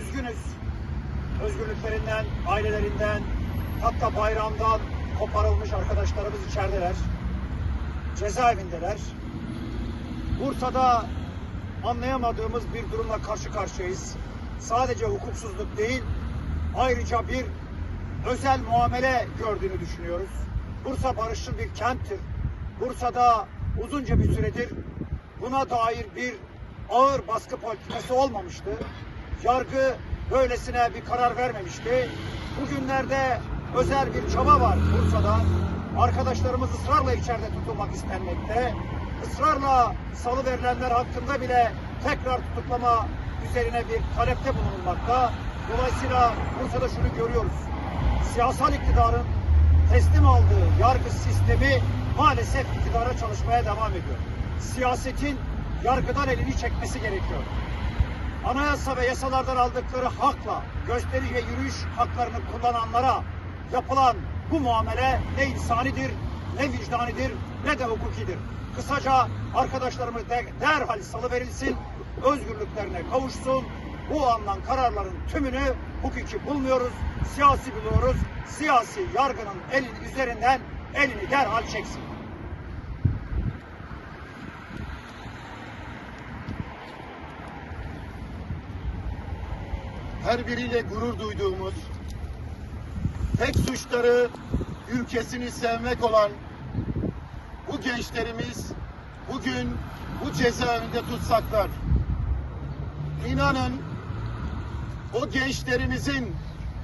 üzgünüz. Özgürlüklerinden, ailelerinden, hatta bayramdan koparılmış arkadaşlarımız içerideler. Cezaevindeler. Bursa'da anlayamadığımız bir durumla karşı karşıyayız. Sadece hukuksuzluk değil, ayrıca bir özel muamele gördüğünü düşünüyoruz. Bursa barışçıl bir kenttir. Bursa'da uzunca bir süredir buna dair bir ağır baskı politikası olmamıştı. Yargı böylesine bir karar vermemişti. Bugünlerde özel bir çaba var Bursa'da. Arkadaşlarımız ısrarla içeride tutulmak istenmekte. Israrla salı verilenler hakkında bile tekrar tutuklama üzerine bir talepte bulunulmakta. Dolayısıyla Bursa'da şunu görüyoruz. Siyasal iktidarın teslim aldığı yargı sistemi maalesef iktidara çalışmaya devam ediyor. Siyasetin yargıdan elini çekmesi gerekiyor. Anayasa ve yasalardan aldıkları hakla gösteri ve yürüyüş haklarını kullananlara yapılan bu muamele ne insanidir, ne vicdanidir, ne de hukukidir. Kısaca arkadaşlarımız de, derhal salıverilsin, özgürlüklerine kavuşsun. Bu alınan kararların tümünü hukuki bulmuyoruz, siyasi buluyoruz. Siyasi yargının elin üzerinden elini derhal çeksin. Her biriyle gurur duyduğumuz, tek suçları ülkesini sevmek olan bu gençlerimiz bugün bu cezaevinde tutsaklar. İnanın o gençlerimizin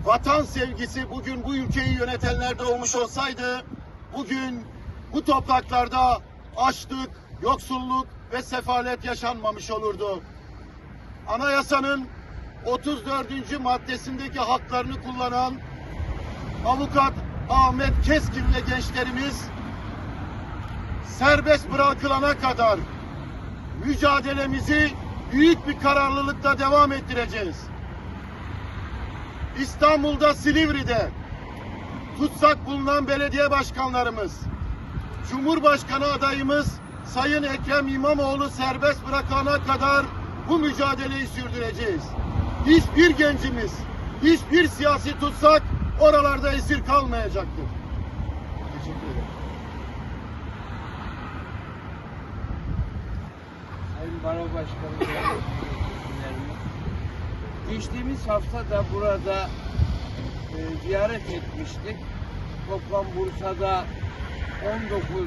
vatan sevgisi bugün bu ülkeyi yönetenlerde olmuş olsaydı bugün bu topraklarda açlık, yoksulluk ve sefalet yaşanmamış olurdu. Anayasanın 34. maddesindeki haklarını kullanan avukat Ahmet Keskin ve gençlerimiz serbest bırakılana kadar mücadelemizi büyük bir kararlılıkla devam ettireceğiz. İstanbul'da Silivri'de tutsak bulunan belediye başkanlarımız, Cumhurbaşkanı adayımız Sayın Ekrem İmamoğlu serbest bırakana kadar bu mücadeleyi sürdüreceğiz. Hiçbir gencimiz, hiçbir siyasi tutsak oralarda esir kalmayacaktır. Teşekkür ederim. Sayın Baro Başkanım, geçtiğimiz hafta da burada e, ziyaret etmiştik. Toplam Bursa'da 19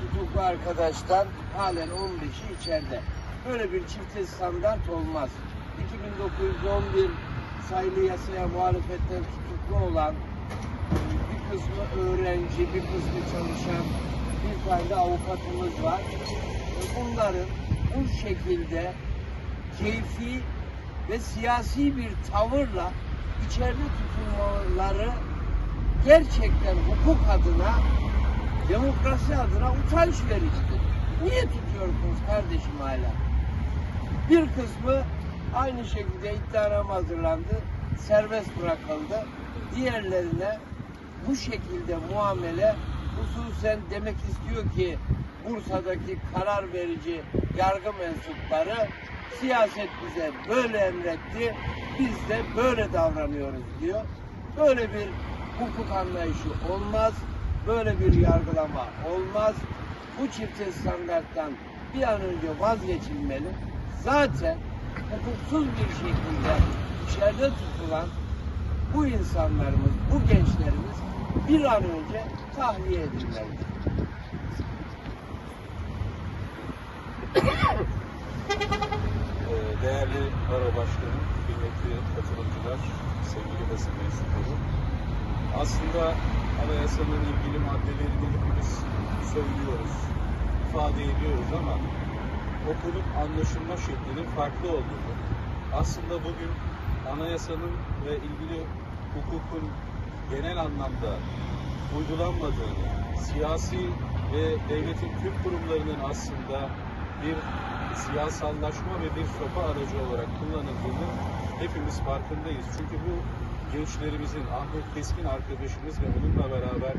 tutuklu arkadaştan halen 15'i içeride. Böyle bir çifte standart olmaz. 2911 sayılı yasaya muhalefetten tutuklu olan bir kısmı öğrenci, bir kısmı çalışan bir tane de avukatımız var. Bunların bu şekilde keyfi ve siyasi bir tavırla içeride tutulmaları gerçekten hukuk adına, demokrasi adına utanç vericidir. Niye tutuyorsunuz kardeşim hala? Bir kısmı aynı şekilde iddianame hazırlandı, serbest bırakıldı. Diğerlerine bu şekilde muamele hususen demek istiyor ki Bursa'daki karar verici yargı mensupları siyaset bize böyle emretti, biz de böyle davranıyoruz diyor. Böyle bir hukuk anlayışı olmaz, böyle bir yargılama olmaz. Bu çifte standarttan bir an önce vazgeçilmeli. Zaten hukuksuz bir şekilde içeride tutulan bu insanlarımız, bu gençlerimiz bir an önce tahliye edilmeli. Ee, Değerli Baro Başkanım, kıymetli katılımcılar, sevgili basın mensupları. Aslında anayasanın ilgili maddelerini hepimiz söylüyoruz, ifade ediyoruz ama okunup anlaşılma şeklinin farklı olduğunu, aslında bugün anayasanın ve ilgili hukukun genel anlamda uygulanmadığını, siyasi ve devletin tüm kurumlarının aslında bir siyasallaşma ve bir sopa aracı olarak kullanıldığını hepimiz farkındayız. Çünkü bu gençlerimizin, Ahmet Keskin arkadaşımız ve onunla beraber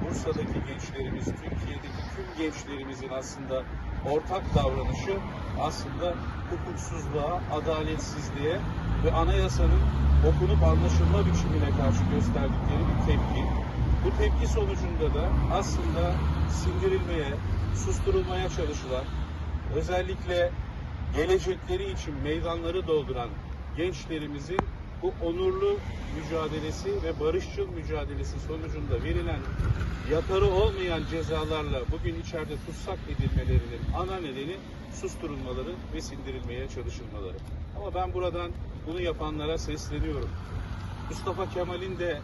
Bursa'daki gençlerimiz, Türkiye'deki tüm gençlerimizin aslında ortak davranışı aslında hukuksuzluğa, adaletsizliğe ve anayasanın okunup anlaşılma biçimine karşı gösterdikleri bir tepki. Bu tepki sonucunda da aslında sindirilmeye, susturulmaya çalışılan, özellikle gelecekleri için meydanları dolduran gençlerimizin bu onurlu mücadelesi ve barışçıl mücadelesi sonucunda verilen yatarı olmayan cezalarla bugün içeride tutsak edilmelerinin ana nedeni susturulmaları ve sindirilmeye çalışılmaları. Ama ben buradan bunu yapanlara sesleniyorum. Mustafa Kemal'in de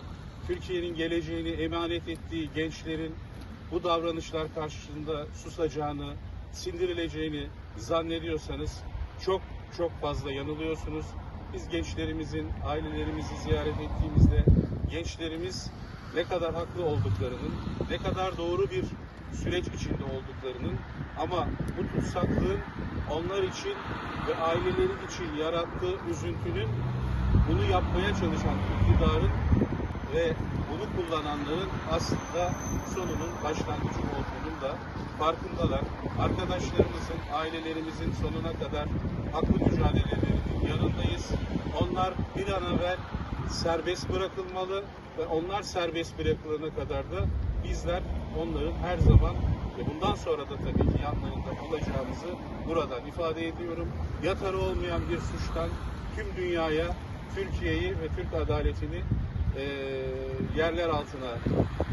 Türkiye'nin geleceğini emanet ettiği gençlerin bu davranışlar karşısında susacağını, sindirileceğini zannediyorsanız çok çok fazla yanılıyorsunuz. Biz gençlerimizin, ailelerimizi ziyaret ettiğimizde gençlerimiz ne kadar haklı olduklarının, ne kadar doğru bir süreç içinde olduklarının ama bu tutsaklığın onlar için ve aileleri için yarattığı üzüntünün bunu yapmaya çalışan iktidarın ve bunu kullananların aslında sonunun başlangıcı olduğunun da farkındalar. Arkadaşlarımızın, ailelerimizin sonuna kadar haklı mücadelelerinin yanındayız. Onlar bir an evvel serbest bırakılmalı ve onlar serbest bırakılana kadar da bizler onların her zaman ve bundan sonra da tabii ki yanlarında olacağımızı buradan ifade ediyorum. Yatarı olmayan bir suçtan tüm dünyaya Türkiye'yi ve Türk adaletini eee, yerler altına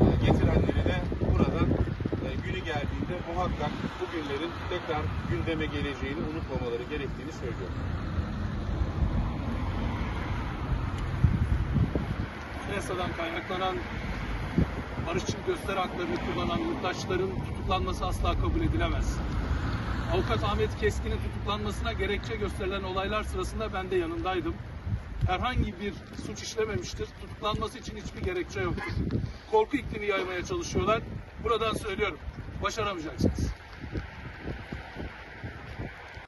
e, getirenleri de buradan e, günü geldiğinde muhakkak bu günlerin tekrar gündeme geleceğini unutmamaları gerektiğini söylüyorum. Anayasadan kaynaklanan barışçıl gösteri haklarını kullanan yurttaşların tutuklanması asla kabul edilemez. Avukat Ahmet Keskin'in tutuklanmasına gerekçe gösterilen olaylar sırasında ben de yanındaydım. Herhangi bir suç işlememiştir. Tutuklanması için hiçbir gerekçe yoktur. Korku iklimi yaymaya çalışıyorlar. Buradan söylüyorum. Başaramayacaksınız.